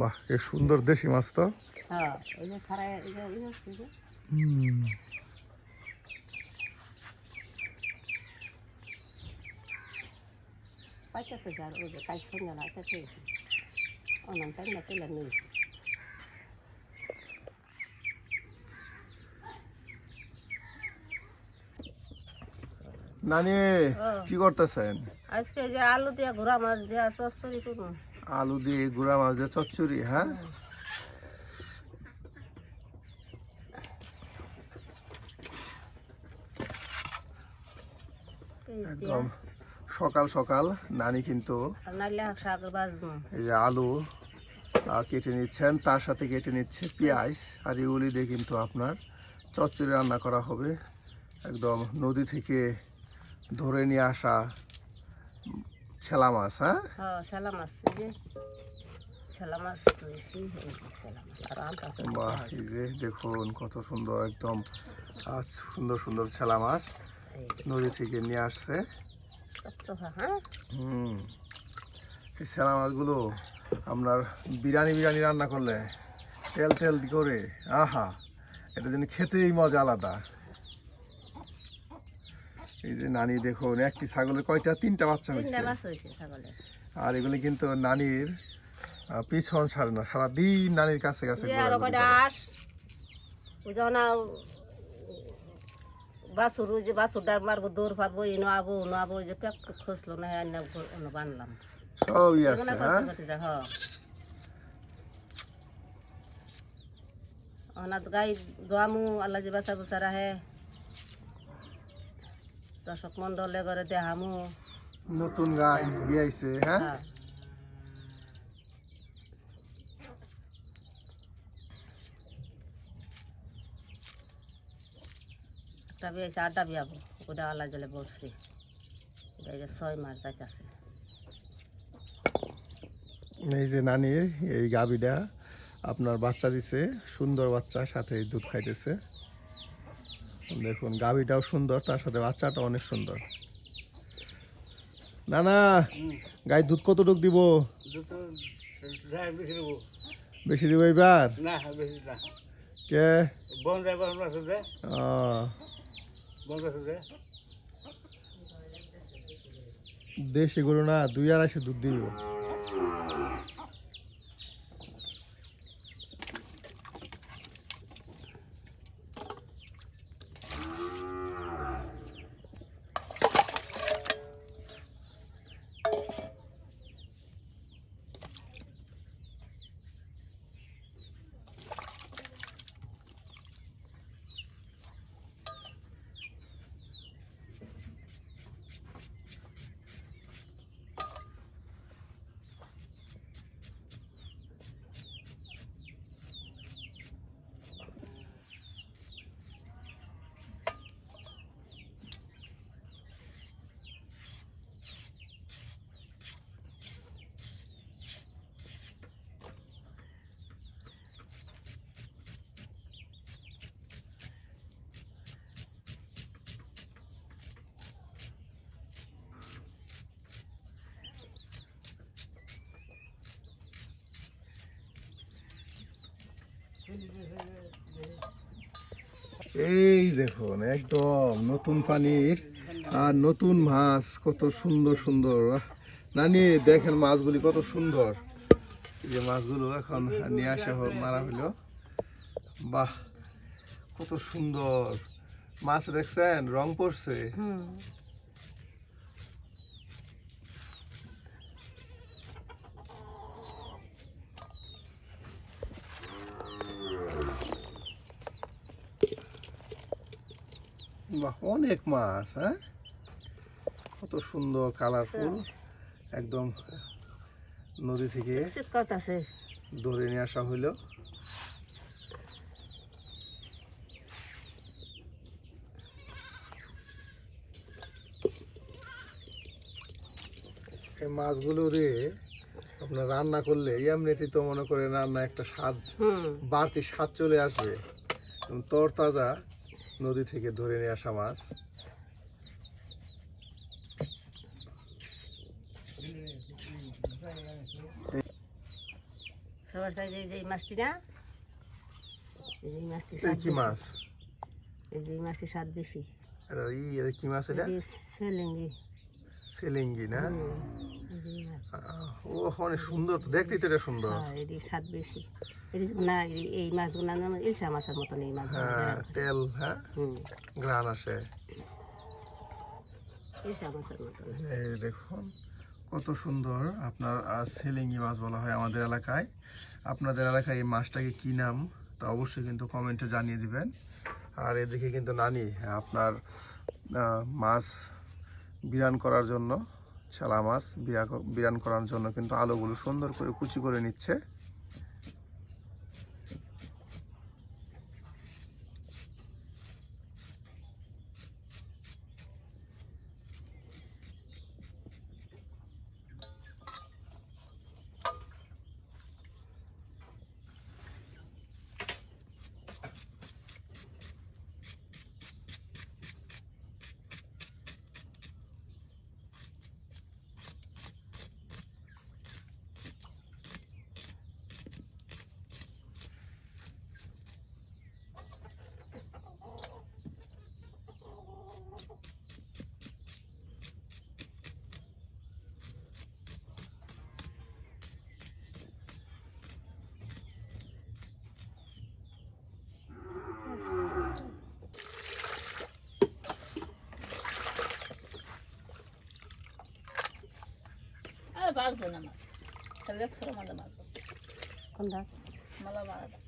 বাহ এ সুন্দর দেশি মাছ তো। হ্যাঁ পাইতেছে যার ওই যে কাল সন্ধ্যা না আইতেছে না তেলে নিয়েছি নানি কি করতেছেন আজকে যে আলু দিয়া ঘোরা মাছ দিয়া সস্তরি করুন আলু দিয়ে গুড়া মাছ দিয়ে চচ্চড়ি হ্যাঁ একদম সকাল সকাল নানি কিন্তু এই যে আলু কেটে নিচ্ছেন তার সাথে কেটে নিচ্ছে পেঁয়াজ আর এগুলি দিয়ে কিন্তু আপনার চচ্চড়ি রান্না করা হবে। একদম নদী থেকে ধরে নিয়ে আসা ছেলা মাছ হ্যাঁ? হ্যাঁ ছেলা মাছ বাহ এই যে দেখুন কত সুন্দর একদম সুন্দর সুন্দর ছেলা মাছ নদী থেকে নিয়ে আসছে। হুম। এই মাছগুলো আপনার বিরিয়ানি বিরিয়ানি রান্না করলে তেল তেল করে আহা এটা যেন খেতেই মজা আলাদা। এই যে নানি দেখুন একটি ছাগলের কয়টা? তিনটা বাচ্চা হয়েছে। আর এগুলি কিন্তু নানির পিছন সারে না সারাদিন নানির কাছে কাছে যে আরও ঘোরাঘুরি কয়টা করে। আস বুঝাও না বাসুর ওই যে বাসুরটার মারবো দৌড় ফারবো ইনো আবো উনো আবো ওই যে পেক খসলো না অন্য বানলাম। সবই আছে হ্যাঁ? অনাথ গাই দোয়ামু আল্লাহ যে বাসা বুসা রাহে দর্শক মন্ডলে করে দেহামু। নতুন গাই দিয়েছে হ্যাঁ। একটা বিয়ে আছে আড্ডা বিয়াবো। ওটা আল্লাহ জলে এটা এই যে ছয় মাস যাইতেছে। এই যে নানির এই গাবিটা আপনার বাচ্চা দিছে সুন্দর বাচ্চা সাথে এই দুধ খাইতেছে। দেখুন গাবিটাও সুন্দর তার সাথে বাচ্চাটা অনেক সুন্দর। না না গাই দুধ কতটুক দিব? বেশি দিব এবার বেশি কে? দেশি গরু না দুই আড়াইশো দুধ দিব। এই দেখুন, একদম নতুন পানির আর নতুন মাছ, কত সুন্দর সুন্দর। নানি, দেখেন মাছগুলি কত সুন্দর। যে মাছগুলো এখন নিয়ে আসা মারা হলো। বাহ, কত সুন্দর। মাছ দেখছেন? রং পড়ছে? অনেক মাছ হ্যাঁ? কত সুন্দর কালারফুল একদম নদী থেকে ধরে নিয়ে আসা হইল। এই মাছগুলো রে আপনার রান্না করলে এমনিতে তো মনে করেন রান্না একটা স্বাদ বাড়তি স্বাদ চলে আসবে। তরতাজা। নদী থেকে ধরে নিয়ে আসা মাছ। সবার সাইজে এই যে মাছটি না? এই মাছটি কি মাছ? এই যে মাছটি স্বাদ বেশি। ই কি মাছ এটা? সেলেঙ্গি সেলিঙ্গি না ও অনেক সুন্দর তো। দেখতেই তো এটা সুন্দর। হ্যাঁ এটি স্বাদ বেশি। না এই- মাছগুলো ইলশা মাছের মতন এই মাছ হ্যাঁ তেল হ্যাঁ? গ্রান আসে। ইলশা মাছের মতন। এই দেখুন কত সুন্দর আপনার সেলিঙ্গি মাছ বলা হয় আমাদের এলাকায়। আপনাদের এলাকায় এই মাছটাকে কি নাম? তা অবশ্যই কিন্তু কমেন্টে জানিয়ে দিবেন। আর এদিকে কিন্তু নানি আপনার মাছ বিরান করার জন্য, ছেলা মাছ বিরা- বিরান করার জন্য কিন্তু আলোগুলো সুন্দর করে কুচি করে নিচ্ছে। বাঁচবে না মাছ তাহলে একশো মাঝে মারবো কোনটা মালা মারাটা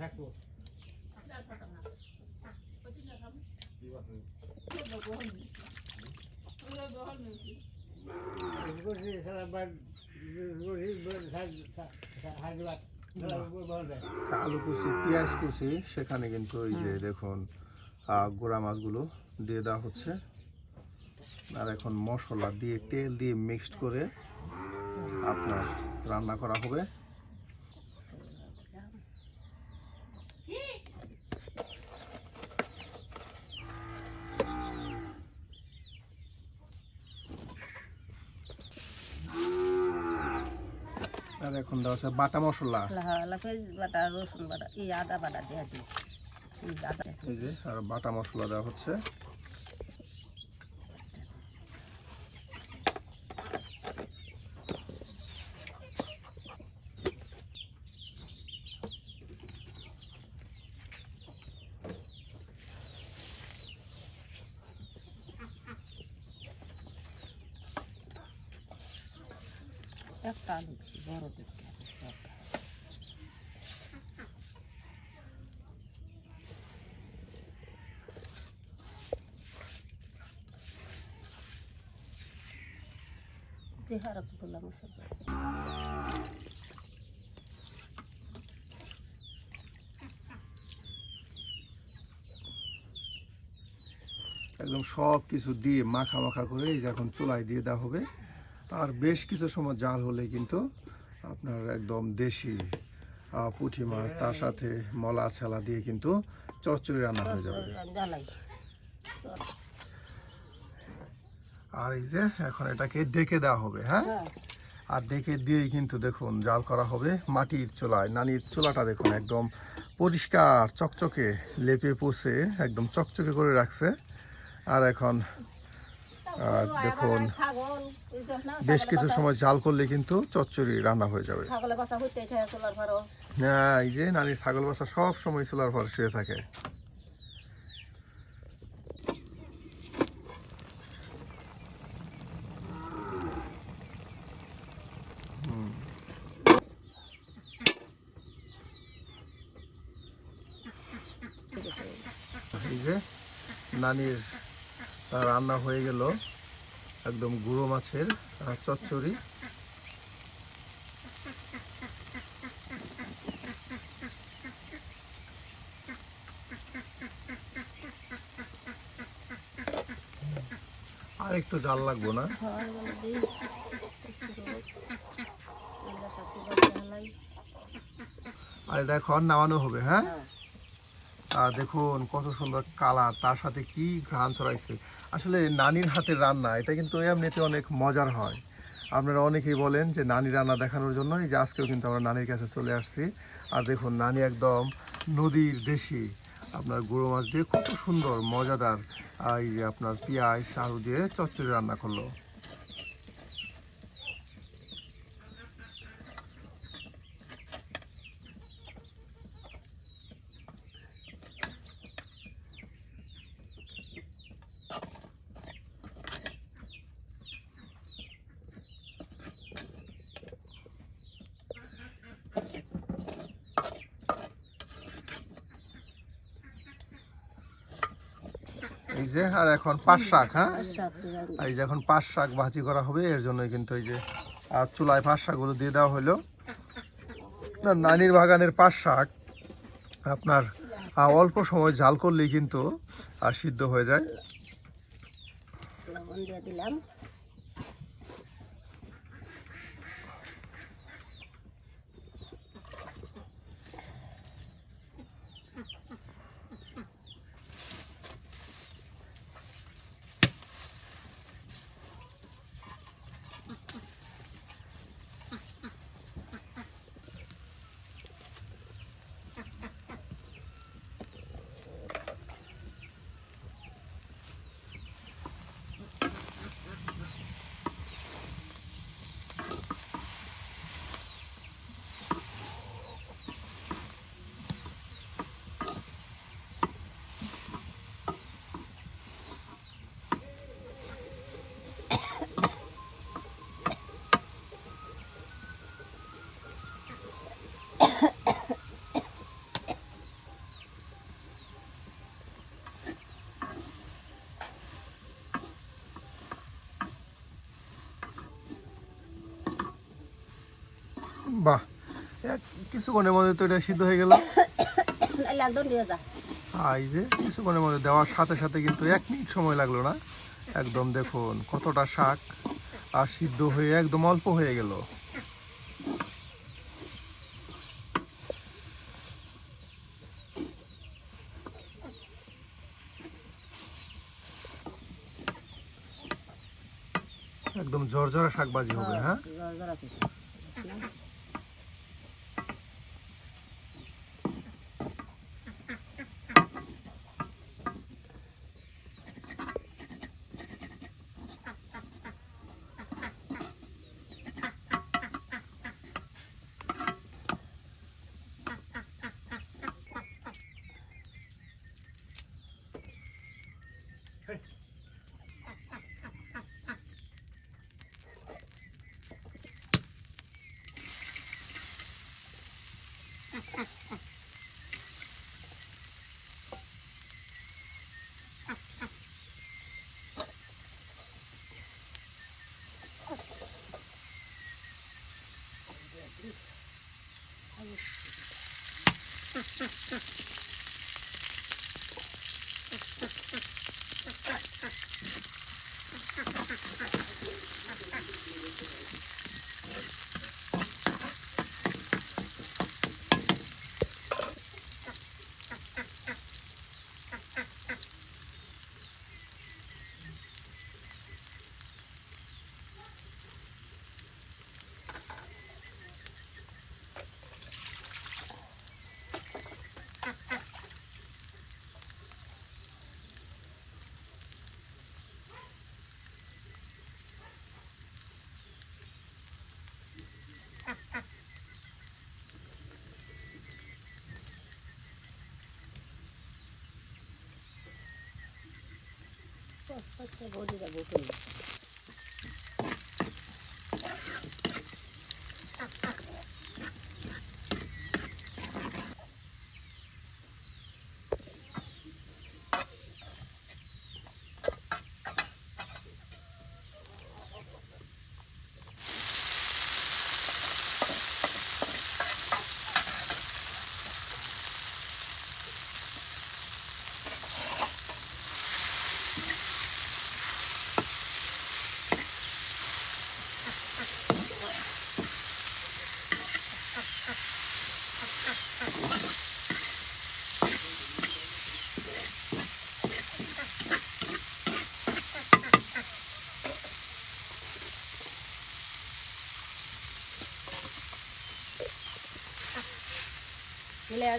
থাকব আলু কুচি পেঁয়াজ কুচি সেখানে কিন্তু ওই যে দেখুন গোড়া মাছগুলো দিয়ে দেওয়া হচ্ছে। আর এখন মশলা দিয়ে তেল দিয়ে মিক্সড করে আপনার রান্না করা হবে। আর এখন দাও হচ্ছে বাটা মশলা। পেঁয়াজ বাটা রসুন বাটা এই আদা বাটা দিয়ে দিই আর বাটা মশলা দেওয়া হচ্ছে। একদম সব কিছু দিয়ে মাখা মাখা করে এই যে এখন চুলায় দিয়ে দেওয়া হবে আর বেশ কিছু সময় জাল হলে কিন্তু আপনার একদম দেশি পুঁটি মাছ তার সাথে মলা ছেলা দিয়ে কিন্তু চচ্চড়ি রান্না হয়ে যাবে। আর এই যে এখন এটাকে ডেকে দেওয়া হবে হ্যাঁ? হ্যাঁ। আর ডেকে দিয়েই কিন্তু দেখুন জাল করা হবে মাটির চুলায়। নানির চুলাটা দেখুন একদম পরিষ্কার চকচকে লেপে পুষে একদম চকচকে করে রাখছে। আর এখন আর দেখুন বেশ কিছু সময় জাল করলে কিন্তু চচ্চড়ি রান্না হয়ে যাবে। বাসা হ্যাঁ এই যে নানির ছাগল বাচ্চা সব সময় চুলার পর শুয়ে থাকে। এই যে নানির রান্না হয়ে গেল একদম গুঁড়ো মাছের চচ্চড়ি। আর একটু জাল লাগবো না? আর এটা এখন নামানো হবে হ্যাঁ? হ্যাঁ। দেখুন, কত সুন্দর কালার, তার সাথে কি ঘ্রাণ ছড়াইছে। আসলে নানির হাতের রান্না, এটা কিন্তু এমনিতে অনেক মজার হয়। আপনারা অনেকেই বলেন যে নানি রান্না দেখানোর জন্য, এই যে আজকেও কিন্তু আমরা নানির কাছে চলে আসছি। আর দেখুন, নানি একদম নদীর দেশি। আপনার গুঁড়ো মাছ দিয়ে কত সুন্দর, মজাদার এই যে আপনার পেঁয়াজ, আলু দিয়ে চচ্চড়ি রান্না করল। যে আর এখন পাঁচ শাক হ্যাঁ? এই যে এখন পাঁচ শাক ভাজি করা হবে এর জন্য কিন্তু এই যে আর চুলায় পাঁচ শাকগুলো দিয়ে দেওয়া হলো। না, নানির বাগানের পাঁচ শাক আপনার অল্প সময় জাল করলেই কিন্তু সিদ্ধ হয়ে যায়। দিলাম। বাহ কিছুক্ষণের মধ্যে তো এটা সিদ্ধ হয়ে গেল। এই যে। কিছুক্ষণের মধ্যে দেওয়ার সাথে সাথে কিন্তু এক মিনিট সময় লাগল না। একদম দেখুন কতটা শাক আর সিদ্ধ হয়ে একদম অল্প হয়ে গেল। একদম ঝরঝরা শাকবাজি হবে হ্যাঁ? জল জল রাখিস বডিটা বসে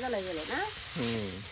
হয়ে গেল না। হুম।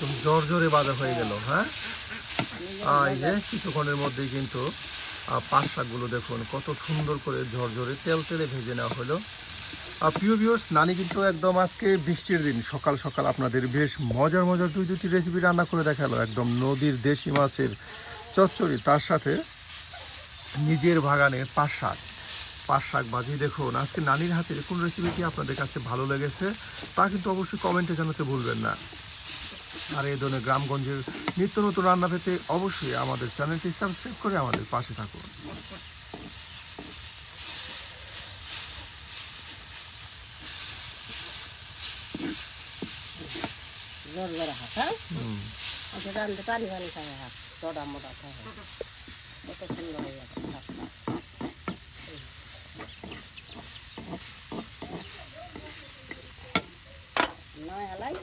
একদম জোর জোরে বাজা হয়ে গেল হ্যাঁ? এই যে কিছুক্ষণের মধ্যেই কিন্তু পাট শাকগুলো দেখুন, কত সুন্দর করে ঝরঝরে তেল তেলে ভেজে নেওয়া হলো। আর প্রিয় ভিউর্স নানি কিন্তু একদম আজকে বৃষ্টির দিন, সকাল সকাল আপনাদের বেশ মজার মজার দুই দুটি রেসিপি রান্না করে দেখাল, একদম নদীর দেশি মাছের চচ্চড়ি, তার সাথে নিজের বাগানের পাট শাক। পাট শাক ভাজি দেখুন, আজকে নানির হাতের কোন রেসিপিটি আপনাদের কাছে ভালো লেগেছে, তা কিন্তু অবশ্যই কমেন্টে জানাতে ভুলবেন না। আর এই ধরনের গ্রামগঞ্জের নিত্য নতুন রান্না পেতে অবশ্যই আমাদের চ্যানেলটি সাবস্ক্রাইব করে আমাদের পাশে থাকুন। হ্যাঁ? আচ্ছা সুন্দর হয়ে নয় হালাই